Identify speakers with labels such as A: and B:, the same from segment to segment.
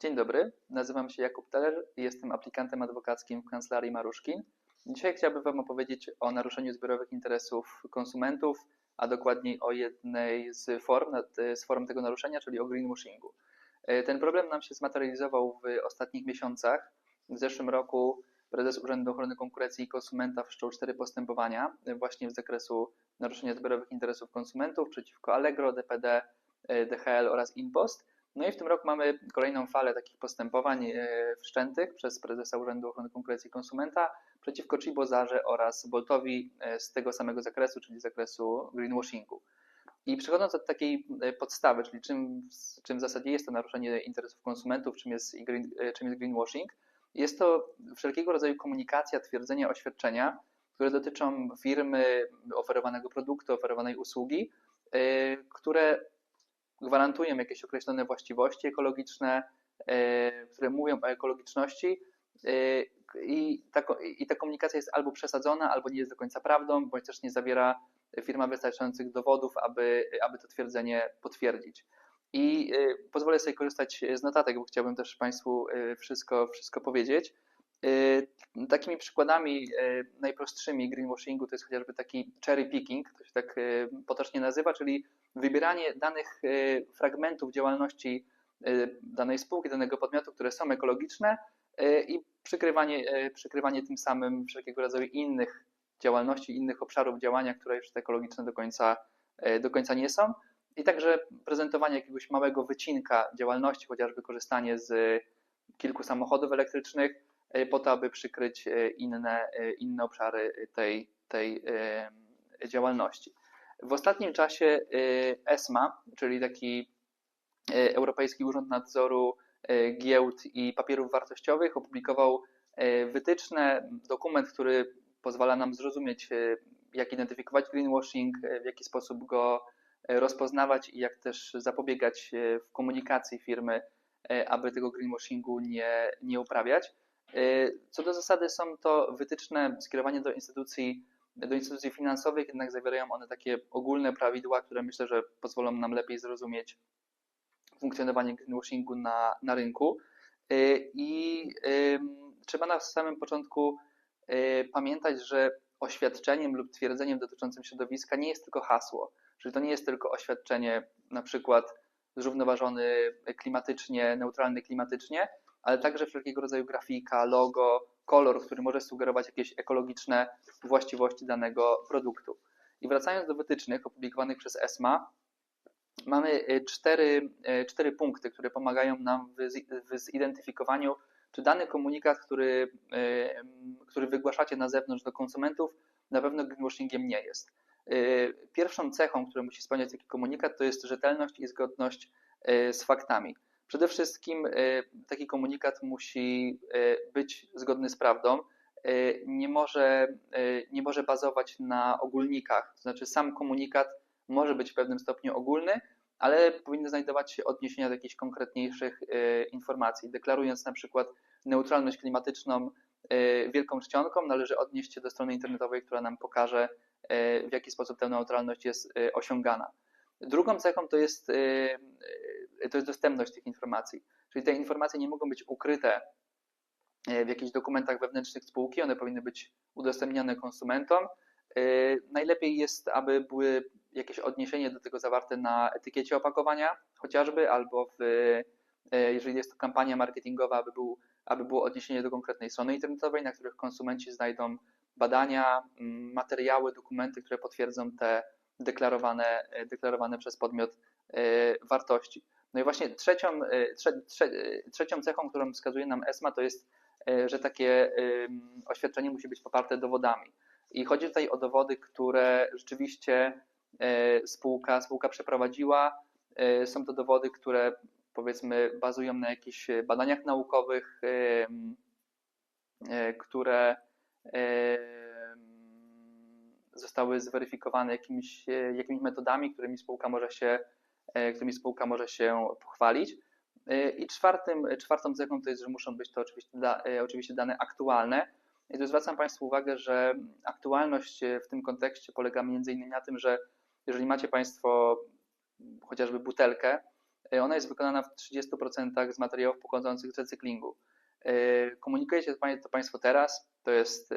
A: Dzień dobry, nazywam się Jakub Teller i jestem aplikantem adwokackim w kancelarii Maruszkin. Dzisiaj chciałbym Wam opowiedzieć o naruszeniu zbiorowych interesów konsumentów, a dokładniej o jednej z form, z form tego naruszenia, czyli o greenwashingu. Ten problem nam się zmaterializował w ostatnich miesiącach. W zeszłym roku prezes Urzędu Ochrony Konkurencji i Konsumenta wszczął cztery postępowania właśnie w zakresu naruszenia zbiorowych interesów konsumentów przeciwko Allegro, DPD, DHL oraz InPost. No i w tym roku mamy kolejną falę takich postępowań e, wszczętych przez prezesa Urzędu Ochrony Konkurencji i Konsumenta przeciwko Chibozarze oraz Boltowi e, z tego samego zakresu, czyli zakresu greenwashingu. I przechodząc od takiej e, podstawy, czyli czym, czym w zasadzie jest to naruszenie interesów konsumentów, czym jest, green, czym jest greenwashing, jest to wszelkiego rodzaju komunikacja, twierdzenia, oświadczenia, które dotyczą firmy, oferowanego produktu, oferowanej usługi, które gwarantują jakieś określone właściwości ekologiczne, e, które mówią o ekologiczności e, i ta, i ta komunikacja jest albo przesadzona, albo nie jest do końca prawdą, bądź też nie zawiera firma wystarczających dowodów, aby, aby to twierdzenie potwierdzić. I e, pozwolę sobie korzystać z notatek, bo chciałbym też Państwu wszystko, wszystko powiedzieć. Takimi przykładami najprostszymi greenwashingu to jest chociażby taki cherry picking, to się tak potocznie nazywa, czyli wybieranie danych e, fragmentów działalności e, danej spółki, danego podmiotu, które są ekologiczne e, i przykrywanie, przykrywanie tym samym wszelkiego rodzaju innych działalności, innych obszarów działania, które już ekologiczne do końca, do końca nie są. I także prezentowanie jakiegoś małego wycinka działalności, chociażby korzystanie z kilku samochodów elektrycznych, po to, aby przykryć inne, inne obszary tej, tej działalności. W ostatnim czasie y, ESMA, czyli taki y, Europejski Urząd Nadzoru y, Giełd i Papierów Wartościowych, opublikował wytyczne, dokument, który pozwala nam zrozumieć, jak identyfikować greenwashing, w jaki sposób go rozpoznawać i jak też zapobiegać w komunikacji firmy, aby tego greenwashingu nie, nie uprawiać. Co do zasady są to wytyczne skierowane do instytucji do instytucji finansowych, jednak zawierają one takie ogólne prawidła, które myślę, że pozwolą nam lepiej zrozumieć funkcjonowanie greenwashingu na, na rynku. Y, I trzeba na samym początku y, pamiętać, że oświadczeniem lub twierdzeniem dotyczącym środowiska nie jest tylko hasło, czyli to nie jest tylko oświadczenie na przykład zrównoważony klimatycznie, neutralny klimatycznie, ale także wszelkiego rodzaju grafika, logo, kolor, który może sugerować jakieś ekologiczne właściwości danego produktu. I wracając do wytycznych opublikowanych przez ESMA, mamy e, cztery, e, cztery punkty, które pomagają nam w zidentyfikowaniu, czy dany komunikat, który, e, który wygłaszacie na zewnątrz do konsumentów, na pewno greenwashingiem nie jest. Pierwszą cechą, którą musi spełniać taki komunikat, to jest rzetelność i zgodność z faktami. Przede wszystkim taki komunikat musi być zgodny z prawdą, Y, nie może, y, nie może bazować na ogólnikach. To znaczy, sam komunikat może być w pewnym stopniu ogólny, ale powinny znajdować się odniesienia do jakichś konkretniejszych y, informacji. Deklarując na przykład neutralność klimatyczną wielką czcionką, należy odnieść się do strony internetowej, która nam pokaże, w jaki sposób ta neutralność jest osiągana. Drugą cechą to jest, to jest dostępność tych informacji. Czyli te informacje nie mogą być ukryte E, w jakichś dokumentach wewnętrznych spółki, one powinny być udostępniane konsumentom. E, najlepiej jest, aby były jakieś odniesienie do tego zawarte na etykiecie opakowania, chociażby, albo w, jeżeli jest to kampania marketingowa, aby, był, aby było odniesienie do konkretnej strony internetowej, na których konsumenci znajdą badania, materiały, dokumenty, które potwierdzą te deklarowane, deklarowane przez podmiot wartości. No i właśnie trzecią, trze, trze, trzecią cechą, którą wskazuje nam ESMA, to jest E, że takie oświadczenie musi być poparte dowodami. I chodzi tutaj o dowody, które rzeczywiście spółka, spółka przeprowadziła. Są to dowody, które powiedzmy bazują na jakichś badaniach naukowych, które zostały zweryfikowane jakimiś, jakimiś metodami, którymi spółka może się, którymi spółka może się pochwalić. I czwartym, czwartą cechą to jest, że muszą być to oczywiście, da, e, oczywiście dane aktualne. I tu zwracam Państwu uwagę, że aktualność w tym kontekście polega między innymi na tym, że jeżeli macie Państwo chociażby butelkę E, Ona jest wykonana w 30% z materiałów pochodzących z recyklingu. E, Komunikujecie to Pań- to Państwo teraz, to jest e,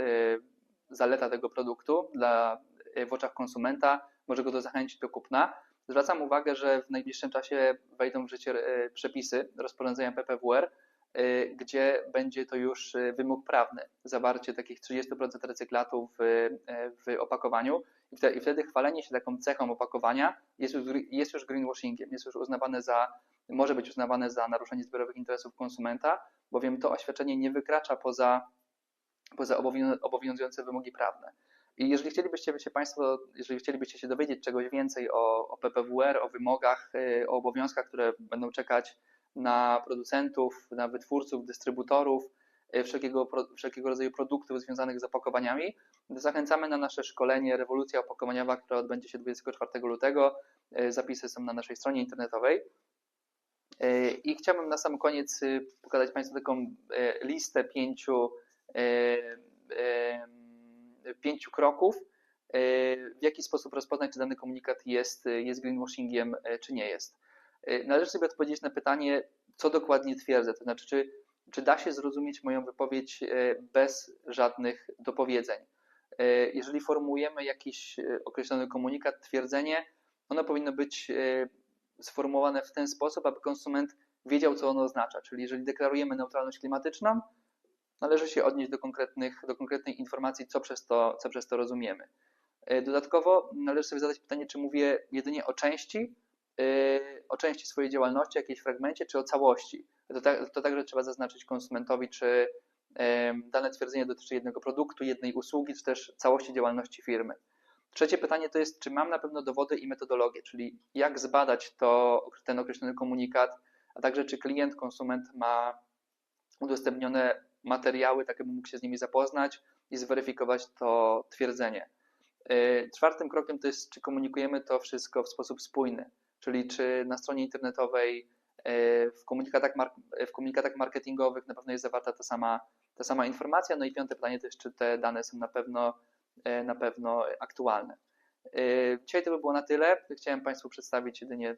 A: zaleta tego produktu dla, e, w oczach konsumenta, może go to zachęcić do kupna. Zwracam uwagę, że w najbliższym czasie wejdą w życie e, przepisy rozporządzenia PPWR, e, gdzie będzie to już e, wymóg prawny, zawarcie takich 30% recyklatu w, w opakowaniu i wtedy, chwalenie się taką cechą opakowania jest już, jest już greenwashingiem, jest już uznawane za, może być uznawane za naruszenie zbiorowych interesów konsumenta, bowiem to oświadczenie nie wykracza poza, poza obowią- obowiązujące wymogi prawne. I jeżeli chcielibyście się Państwo, jeżeli chcielibyście się dowiedzieć czegoś więcej o, o PPWR, o wymogach, y, o obowiązkach, które będą czekać na producentów, na wytwórców, dystrybutorów, y, wszelkiego, wszelkiego rodzaju produktów związanych z opakowaniami, zachęcamy na nasze szkolenie Rewolucja Opakowaniowa, które odbędzie się 24 lutego. Y, Zapisy są na naszej stronie internetowej. I chciałbym na sam koniec pokazać Państwu taką listę pięciu, pięciu kroków, y, w jaki sposób rozpoznać, czy dany komunikat jest, jest greenwashingiem, y, czy nie jest. Należy sobie odpowiedzieć na pytanie, co dokładnie twierdzę, to znaczy, czy, czy da się zrozumieć moją wypowiedź bez żadnych dopowiedzeń. Jeżeli formułujemy jakiś określony komunikat, twierdzenie, ono powinno być sformułowane w ten sposób, aby konsument wiedział, co ono oznacza. Czyli jeżeli deklarujemy neutralność klimatyczną, należy się odnieść do, konkretnych, do konkretnej informacji, co przez, to, co przez to rozumiemy. Y, Dodatkowo należy sobie zadać pytanie, czy mówię jedynie o części, y, o części swojej działalności, jakiejś fragmencie, czy o całości. To, tak, to także trzeba zaznaczyć konsumentowi, czy dane twierdzenie dotyczy jednego produktu, jednej usługi, czy też całości działalności firmy. Trzecie pytanie to jest, czy mam na pewno dowody i metodologię, czyli jak zbadać to, ten określony komunikat, a także czy klient, konsument ma udostępnione materiały, tak aby mógł się z nimi zapoznać i zweryfikować to twierdzenie. Yy, Czwartym krokiem to jest, czy komunikujemy to wszystko w sposób spójny, czyli czy na stronie internetowej, yy, w komunikatach, w komunikatach marketingowych na pewno jest zawarta ta sama, ta sama informacja. No i piąte pytanie jest, czy te dane są na pewno, yy, na pewno aktualne. Yy, Dzisiaj to by było na tyle. Chciałem Państwu przedstawić jedynie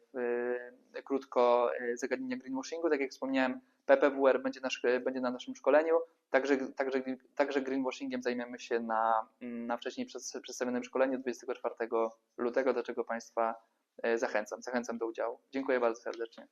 A: yy, krótko yy, zagadnienia greenwashingu. Tak jak wspomniałem, PPWR będzie, nasz, będzie na naszym szkoleniu. Także, także, także greenwashingiem zajmiemy się na, na wcześniej przed- przedstawionym szkoleniu 24 lutego, do czego Państwa zachęcam. Zachęcam do udziału. Dziękuję bardzo serdecznie.